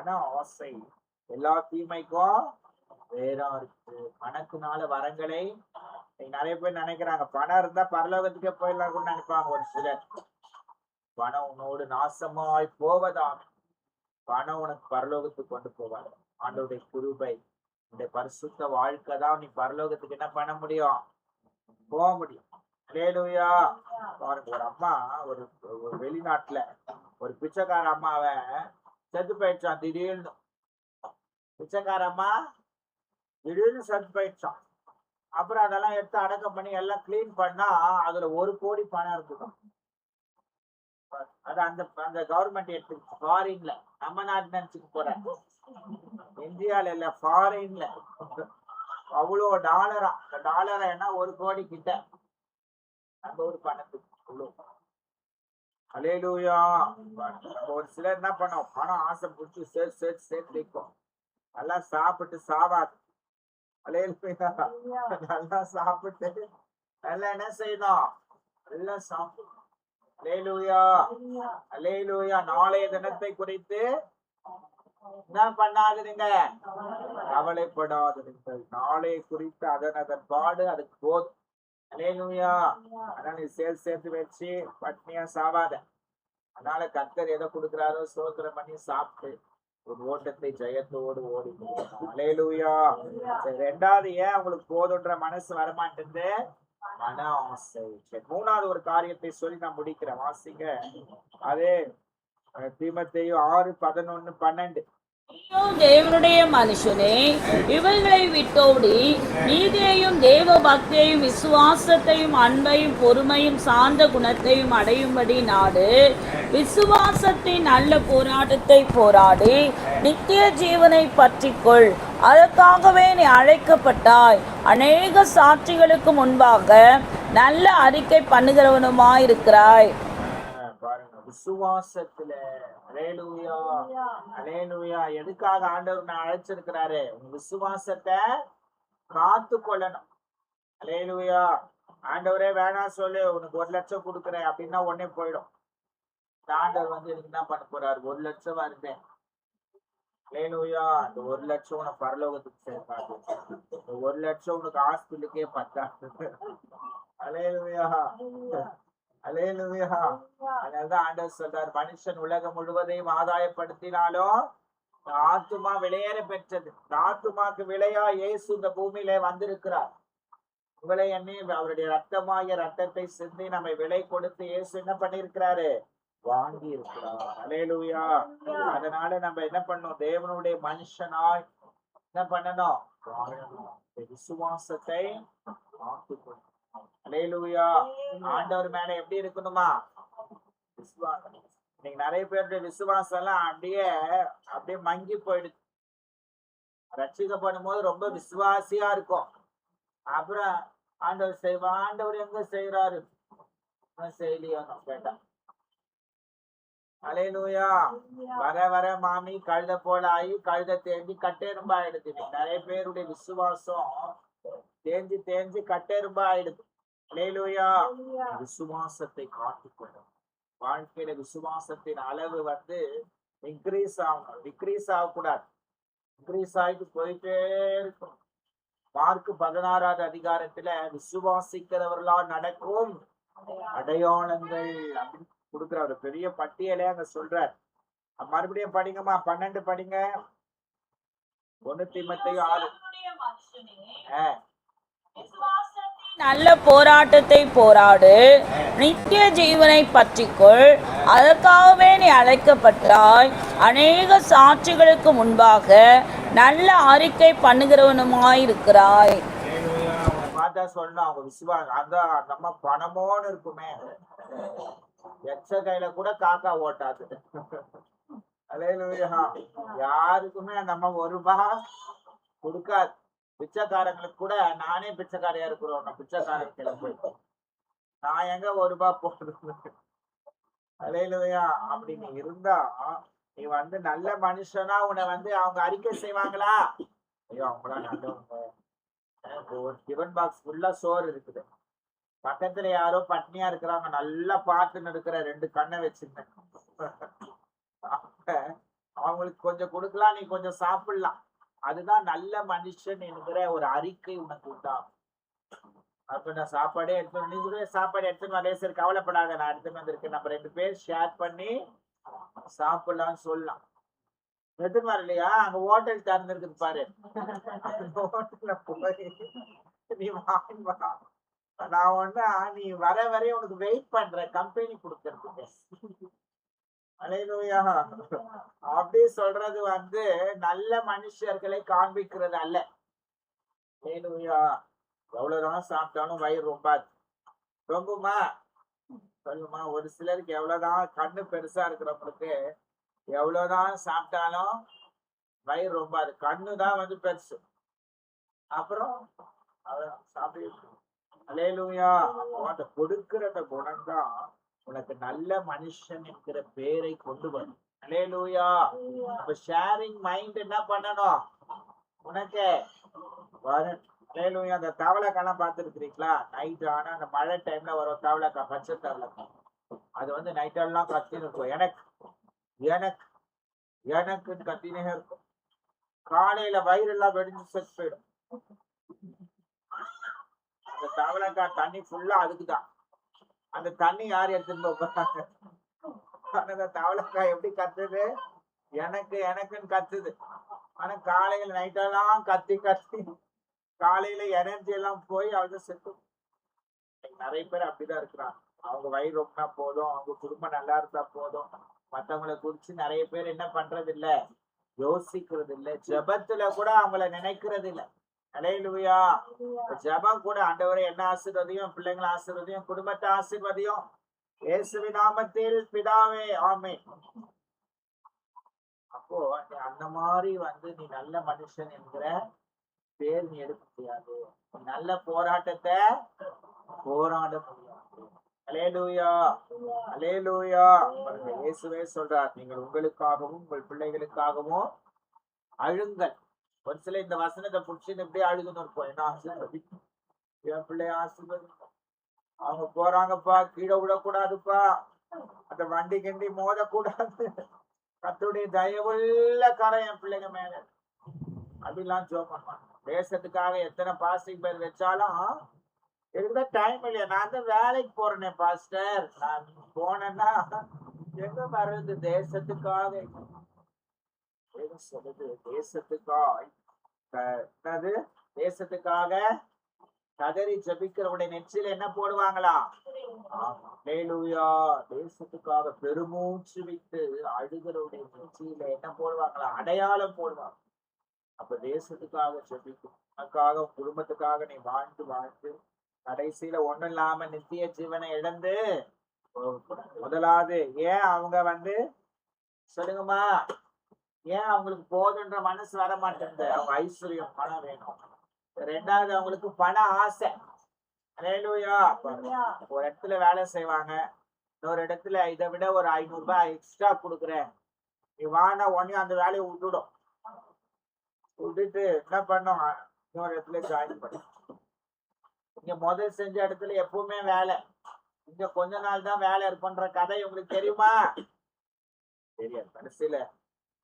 மன ஆசை. எல்லா தீமைக்கும் வேறா இருக்கு. பணக்குனால வரங்களை. நிறைய பேர் நினைக்கிறாங்க பணம் இருந்தா பரலோகத்துக்கே போயிடலாம் கூட நினைப்பாங்க ஒரு சிலர். பணம் உன்னோடு நாசமாய் போவதா பணம் உனக்கு பரலோகத்துக்கு கொண்டு போவார். ஆண்டோடைய குருபை இந்த பரிசுத்த வாழ்க்கை தான் நீ பரலோகத்துக்கு என்ன பண்ண முடியும்? போக முடியும். லேலுயா பாருங்க ஒரு அம்மா ஒரு ஒரு வெளிநாட்டுல ஒரு பிச்சைக்கார அம்மாவை செத்து போயிடுச்சான் திடீர்னு. பிச்சைக்கார திடீர்னு செத்து போயிடுச்சான் அப்புறம் அதெல்லாம் எடுத்து அடக்கம் பண்ணி எல்லாம் கிளீன் பண்ணா அதுல ஒரு கோடி பணம் இருக்குதான் அது அந்த அந்த கவர்மெண்ட் எடுத்து ஃபாரின்ல நம்ம நாட்டு நினைச்சுக்க போறேன் இந்தியால இல்ல ஃபாரின்ல அவ்வளோ டாலரா இந்த டாலரா என்ன ஒரு கோடி கிட்ட நம்ம ஒரு பணத்துக்கு. அவ்வளோ. அலையலூயா ஒரு சிலர் என்ன பண்ணோம்? பணம் ஆசை பிடிச்சி சேர்த்து சேர்த்து சேர்த்து வைக்கும் நல்லா சாப்பிட்டு சாவாது. அலையலூயா நல்லா சாப்பிட்டு நல்லா என்ன செய்யணும்? நல்லா சாப்பிடணும். அலையலூயா அலையலூயா நாளைய தினத்தை குறித்து என்ன பண்ணாதுங்க? கவலைப்படாதிருங்கள் நாளை குறித்து அதன் அதன் பாடு அதுக்கு போதும் அலேலூயா அதனால நீ சேர்த்து சேர்த்து வச்சு பட்னியா சாவாத. அதனால கத்தர் எதை கொடுக்குறாரோ சோத்திரம் பண்ணி சாப்பிட்டு ஒரு ஓட்டத்தை ஜெயத்தோடு ஓடி அலேலூயா சரி, ரெண்டாவது ஏன் உங்களுக்கு போதுன்ற மனசு வரமாட்டேங்குது? மன ஆசை. சரி, மூணாவது ஒரு காரியத்தை சொல்லி நான் முடிக்கிறேன். வாசிங்க. அதே தீமத்தையும் ஆறு பதினொன்னு பன்னெண்டு. தேவனுடைய மனுஷனே இவர்களை விட்டோடி நீதியையும் தேவ பக்தியையும் விசுவாசத்தையும் அன்பையும் பொறுமையும் சார்ந்த குணத்தையும் அடையும்படி நாடு விசுவாசத்தின் நல்ல போராட்டத்தை போராடி நித்திய ஜீவனை பற்றிக்கொள். அதற்காகவே நீ அழைக்கப்பட்டாய். அநேக சாட்சிகளுக்கு முன்பாக நல்ல அறிக்கை பண்ணுகிறவனுமாயிருக்கிறாய். இருக்கிறாய் பாருங்க விசுவாசத்துல அலேலூயா அலேலூயா எதுக்காக ஆண்டவர் நான் அழைச்சிருக்கிறாரு? உங்க விசுவாசத்தை காத்து கொள்ளணும் அலேலூயா ஆண்டவரே வேணாம் சொல்லு உனக்கு ஒரு லட்சம் கொடுக்குறேன் அப்படின்னா உடனே போயிடும். ஆண்டவர் வந்து எனக்கு என்ன பண்ண போறாரு? ஒரு லட்சம் வருதேன் அலேலூயா அந்த ஒரு லட்சம் உனக்கு பரலோகத்துக்கு இந்த ஒரு லட்சம் உனக்கு ஹாஸ்பிட்டலுக்கே பத்தாது. அலேலூயா அலேலூயா அதனாலதான் ஆண்டவர் சொல்றார் மனுஷன் உலகம் முழுவதையும் ஆதாயப்படுத்தினாலும் ஆத்துமா விலையேற பெற்றது. ஆத்துமாக்கு விலையா இயேசு இந்த பூமியில வந்திருக்கிறார். உங்களை எண்ணி அவருடைய ரத்தமாகிய ரத்தத்தை சிந்தி நம்மை விலை கொடுத்து இயேசு என்ன பண்ணியிருக்கிறாரு? வாங்கி இருக்கிறார் அலேலூயா அதனால நம்ம என்ன பண்ணணும்? தேவனுடைய மனுஷனாய் என்ன பண்ணணும்? விசுவாசத்தை காத்துக்கொள்ளணும் அலேலூயா ஆண்டவர் மேல எப்படி இருக்கணுமா? விசுவாசம். இன்னைக்கு நிறைய பேருடைய விசுவாசம் எல்லாம் அப்படியே அப்படியே மங்கி போயிடுது. ரட்சிக்கப்படும் போது ரொம்ப விசுவாசியா இருக்கும். அப்புறம் ஆண்டவர் செய்வா ஆண்டவர் எங்க செய்யறாரு செய்யலையோ கேட்டா. அலையலூயா வர வர மாமி கழுத போல ஆகி கழுத தேஞ்சி கட்டெரும்பா ஆயிடுது நிறைய பேருடைய விசுவாசம் தேஞ்சு தேஞ்சு கட்டெரும்பா ஆயிடுது அலையலூயா விசுவாசத்தை காத்துக்கொள்ளும் வாழ்க்கையில விசுவாசத்தின் அளவு வந்து இன்க்ரீஸ் ஆகணும். டிக்ரீஸ் ஆகக்கூடாது. இன்க்ரீஸ் ஆகிட்டு போயிட்டே இருக்கும் மார்க் பதினாறாவது அதிகாரத்துல விசுவாசிக்கிறவர்களா நடக்கும் அடையாளங்கள். அப்படின்னு கொடுக்குற ஒரு பெரிய பட்டியலே அங்க சொல்றார். மறுபடியும் படிங்கம்மா. பன்னெண்டு படிங்க. ஒண்ணு திமத்தையும் ஆறு. நல்ல போராட்டத்தை போராடு. நித்திய ஜீவனை பற்றிக்கொள். அதற்காகவே நீ அழைக்கப்பட்டாய். அநேக சாட்சிகளுக்கு முன்பாக நல்ல அறிக்கை பண்ணுகிறவனுமாயிருக்கிறாய். ஹalleluya. பார்த்தா சொல்லணும் அவங்க விசுவாசம் அதான் நம்ம பணமோன்னு இருக்குமே. எச்ச கையில கூட காக்கா ஓட்டாது. அலையலுயா. யாருக்குமே நம்ம ஒரு ரூபாய் கொடுக்காது. பிச்சைக்காரங்களுக்கு கூட நானே பிச்சைக்காரையா இருக்கிறோம். பிச்சைக்காரன் கிளம்பு. நான் எங்க ஒரு ரூபாய் போடுறது? அலையலுயா அப்படி நீ இருந்தா நீ வந்து நல்ல மனுஷனா உன்னை வந்து அவங்க அறிக்கை செய்வாங்களா? ஐயோ அவங்களா நல்லவங்க. ஒரு டிஃபன் பாக்ஸ் ஃபுல்லா சோறு இருக்குது. பக்கத்துல யாரோ பட்னியா இருக்கிறாங்க. நல்லா பார்த்துன்னு இருக்கிற ரெண்டு கண்ணை வச்சிருந்தேன். அவங்களுக்கு கொஞ்சம் கொடுக்கலாம் நீ கொஞ்சம் சாப்பிடலாம். அதுதான் நல்ல மனுஷன் என்கிற ஒரு அறிக்கை உனக்கு உண்டாகும். அப்ப நான் சாப்பாடே எடுத்து நீ கூட சாப்பாடு எடுத்துன்னு வரே சரி கவலைப்படாத நான் எடுத்துன்னு வந்திருக்கேன். நம்ம ரெண்டு பேர் ஷேர் பண்ணி சாப்பிடலாம்னு சொல்லலாம். எடுத்துன்னு வரலையா அங்க ஹோட்டல் திறந்துருக்குது பாரு. அந்த ஹோட்டல்ல போய் நீ வாங்கி வா. நான் ஒண்ணா நீ வர வரையும் உனக்கு வெயிட் பண்ற கம்பெனி கொடுக்கறதுக்கு. அலையிலோயா. அப்படி சொல்றது வந்து நல்ல மனுஷர்களை காண்பிக்கிறது அல்ல. அலையிலோயா. எவ்வளவுதான் சாப்பிட்டாலும் வயிறு ரொம்பாது ரொம்புமா சொல்லுமா ஒரு சிலருக்கு எவ்வளவுதான் கண்ணு பெருசா இருக்கிறவங்களுக்கு எவ்வளவுதான் சாப்பிட்டாலும் வயிறு ரொம்பாது கண்ணு தான் வந்து பெருசு. அப்புறம் சாப்பிட்டு அலையலுயா அப்போ அந்த கொடுக்கிற குணம் தான் உனக்கு நல்ல மனுஷன் என்கிற பேரை கொண்டு வரும். அலேலூயா அப்ப ஷேரிங் மைண்ட் என்ன பண்ணணும்? உனக்கு வரும். அலேலூயா அந்த தவளைக்கெல்லாம் பார்த்துருக்கிறீங்களா? நைட் ஆனா அந்த மழை டைம்ல வரும் தவளைக்கா பச்சை தவளைக்கா. அது வந்து நைட்டெல்லாம் கத்தின்னு இருக்கும். எனக்கு எனக்கு எனக்குன்னு கத்தினே இருக்கும். காலையில வயிறெல்லாம் வெடிஞ்சு செத்து போயிடும். அந்த தவளைக்கா தண்ணி ஃபுல்லா அதுக்குதான். அந்த தண்ணி யார் எடுத்துட்டு போறாங்க அந்த தவளைக்காய் எப்படி கத்துது? எனக்கு எனக்குன்னு கத்துது. ஆனா காலையில நைட்டெல்லாம் கத்தி கத்தி காலையில எனர்ஜி எல்லாம் போய் அவங்க செத்து. நிறைய பேர் அப்படிதான் இருக்கிறாங்க. அவங்க வயிறு ரொம்பினா போதும். அவங்க குடும்பம் நல்லா இருந்தா போதும். மற்றவங்களை குறிச்சு நிறைய பேர் என்ன பண்றது இல்ல யோசிக்கிறது இல்ல ஜபத்துல கூட அவங்கள நினைக்கிறது இல்லை அலையிலுயா ஜெபம் கூட ஆண்டவரை என்ன ஆசீர்வதியும் பிள்ளைங்களை ஆசீர்வதியும் குடும்பத்தை ஆசீர்வதியும் இயேசுவின் நாமத்தில் பிதாவே ஆமே அப்போ நீ அந்த மாதிரி வந்து நீ நல்ல மனுஷன் என்கிற பேர் நீ எடுக்க முடியாது. நல்ல போராட்டத்தை போராட முடியாது. அலேலூயா அலேலூயா இயேசுவே சொல்றார் நீங்கள் உங்களுக்காகவும் உங்கள் பிள்ளைகளுக்காகவும் அழுங்கள். ஒரு சில இந்த வசனத்தை புடிச்சுன்னு இப்படியே அழுகுன்னு இருப்போம். என்ன என் பிள்ளைய ஆசீர்வதி. அவங்க போறாங்கப்பா கீழே விடக்கூடாதுப்பா அந்த வண்டி கிண்டி மோதக்கூடாது. கத்துடைய தயவுள்ள கரை என் பிள்ளைங்க மேல. அப்படிலாம் ஜோ பண்ணுவாங்க. தேசத்துக்காக எத்தனை பாஸ்டிங் பேர் வச்சாலும் இதுக்குதான் டைம் இல்லையா? நான் தான் வேலைக்கு போறேனே பாஸ்டர். நான் போனேன்னா எங்க வர்றது தேசத்துக்காக. எது சொல்லுது தேசத்துக்காய் என்னது? தேசத்துக்காக கதறி ஜபிக்கிறவருடைய நெற்றியில என்ன போடுவாங்களா? ஹalleluya. தேசத்துக்காக பெருமூச்சு விட்டு அழுகிறவருடைய நெற்றியில என்ன போடுவாங்களா? அடையாளம் போடுவாங்க. அப்ப தேசத்துக்காக ஜெபிக்கும். உனக்காக குடும்பத்துக்காக நீ வாழ்ந்து வாழ்ந்து கடைசியில ஒண்ணும் இல்லாம நித்திய ஜீவனை இழந்து முதலாவது ஏன் அவங்க வந்து? சொல்லுங்கம்மா. ஏன் அவங்களுக்கு போதுன்ற மனசு வர மாட்டேங்குது அவங்க ஐஸ்வர்யம் பணம் வேணும். ரெண்டாவது அவங்களுக்கு பண ஆசை. ஹalleluya. ஒரு இடத்துல வேலை செய்வாங்க. இன்னொரு இடத்துல இதை விட ஒரு ஐநூறு ரூபாய் எக்ஸ்ட்ரா கொடுக்குறேன். நீ வானா உடனே அந்த வேலையை விட்டுடும். விட்டுட்டு என்ன பண்ணும்? இன்னொரு இடத்துல ஜாயின் பண்ணும் இங்க முதல் செஞ்ச இடத்துல எப்பவுமே வேலை. இங்க கொஞ்ச நாள் தான் வேலை இருக்குன்ற கதை உங்களுக்கு தெரியுமா? தெரியாது. கடைசியில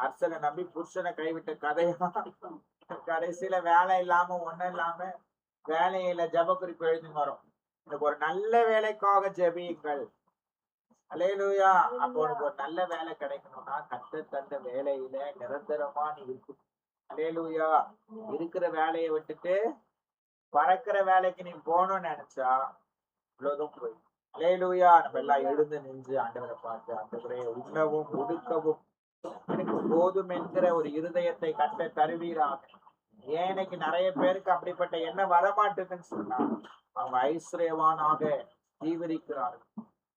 அரசனை நம்பி புருஷனை கைவிட்ட கதையா? கடைசியில வேலை இல்லாம ஒண்ணும் இல்லாம வேலையில ஜப குறிப்பு எழுதி வரும். எனக்கு ஒரு நல்ல வேலைக்காக ஜெபியுங்கள். அலையலூயா அப்போ உனக்கு ஒரு நல்ல வேலை கிடைக்கணும்னா கத்த தந்த வேலையில நிரந்தரமா நீ இருக்கணும் அலையலூயா இருக்கிற வேலையை விட்டுட்டு பறக்கிற வேலைக்கு நீ போகணும்னு நினைச்சா இவ்வளவுதான் போய் அலையலூயா நம்ம எல்லாம் எழுந்து நின்று ஆண்டவரை பார்த்து ஆண்டவரே உண்ணவும் ஒடுக்கவும் எனக்கு போதும் என்கிற ஒரு இருதயத்தை கட்ட தருவீராக. ஏன் இன்னைக்கு நிறைய பேருக்கு அப்படிப்பட்ட எண்ணம் வரமாட்டேதுன்னு சொன்னா அவங்க ஐஸ்வர்யவானாக தீவிரிக்கிறார்கள்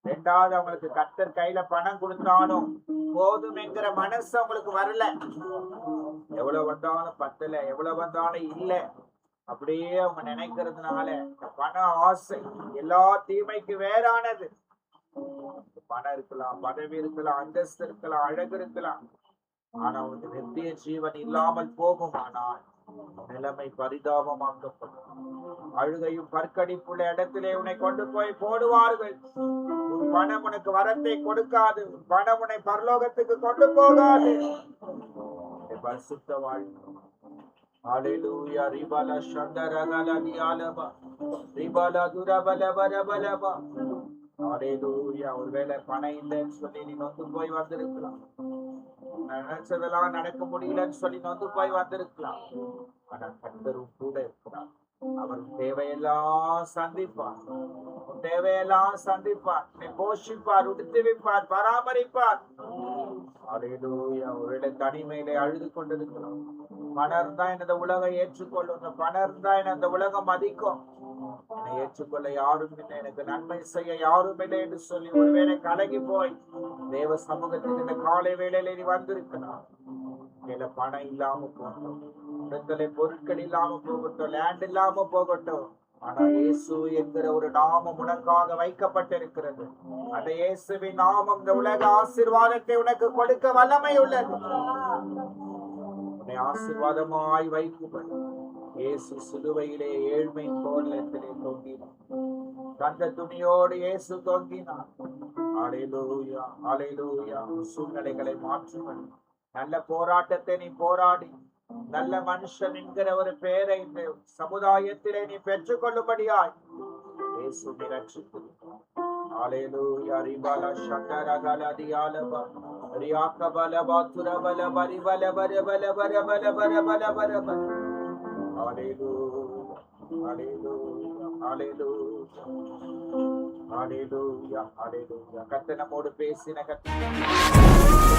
ரெண்டாவது அவங்களுக்கு கத்தர் கையில பணம் கொடுத்தாலும் போதும் என்கிற மனசு அவங்களுக்கு வரல. எவ்வளவு வந்தாலும் பத்தல எவ்வளவு வந்தாலும் இல்ல. அப்படியே அவங்க நினைக்கிறதுனால இந்த பண ஆசை எல்லா தீமைக்கு வேறானது. பணம் இருக்கலாம் பதவி இருக்கலாம் அந்தஸ்து இருக்கலாம் அழகு இருக்கலாம். ஆனால் உனது நித்திய ஜீவன் இல்லாமல் போகும் ஆனால் நிலைமை பரிதாபமாக்கப்படும் அழுகையும் பற்கடிப்புள்ள இடத்திலே உன்னை கொண்டு போய் போடுவார்கள் பணம் உனக்கு வரத்தை கொடுக்காது உன் பணம் உன்னை பரலோகத்துக்கு கொண்டு போகாது பரிசுத்த வாழ்க்கை Hallelujah. Ribala Shandaragala Dialaba. Ribala Durabala Barabalaba. Hallelujah. ஒருவேளை பணம் இல்லைன்னு சொல்லி நீ நொந்து போய் வந்திருக்கலாம் நினைச்சதெல்லாம் நடக்க முடியலன்னு சொல்லி நொந்து போய் வந்திருக்கலாம். ஆனா கர்த்தரும் கூட இருக்கிறார் அவர் தேவையெல்லாம் சந்திப்பார். தேவையெல்லாம் சந்திப்பார். போஷிப்பார் உடுத்து வைப்பார் பராமரிப்பார். அலையிலூயா ஒருவேளை தனிமையிலே அழுது கொண்டிருக்கிறோம். பணர் தான் இந்த உலகம் ஏற்றுக்கொள்ளும். இந்த பணம் தான் இந்த உலகம் மதிக்கும். என்னை ஏற்றுக்கொள்ள யாரும் இல்லை. எனக்கு நன்மை செய்ய யாரும் இல்லை என்று சொல்லி ஒருவேளை கலகி போய் தேவ சமூகத்தில் இந்த காலை வேளையில நீ வந்திருக்கலாம் பணம் இல்லாம போனோம். இடத்துல பொருட்கள் இல்லாம போகட்டும் லேண்ட் இல்லாம போகட்டும். ஆனா இயேசு என்கிற ஒரு நாமம் உனக்காக வைக்கப்பட்டிருக்கிறது. அந்த இயேசுவின் நாமம் இந்த உலக ஆசீர்வாதத்தை உனக்கு கொடுக்க வல்லமை உள்ளது. உன்னை ஆசீர்வாதமாய் வைக்கும்படி இயேசு சிலுவையிலே ஏழ்மை கோலத்திலே தொங்கினார். தந்த துணியோடு இயேசு தொங்கினார். அலையிலூயா அலையிலூயா சூழ்நிலைகளை மாற்றுங்கள் நல்ல போராட்டத்தை நீ போராடி. நல்ல மனுஷன் என்கிற ஒரு பெயரை இந்த சமுதாயத்திலே நீ பெற்றுக் கொள்ளும்படியாய் கத்தனமோடு பேசின கத்தன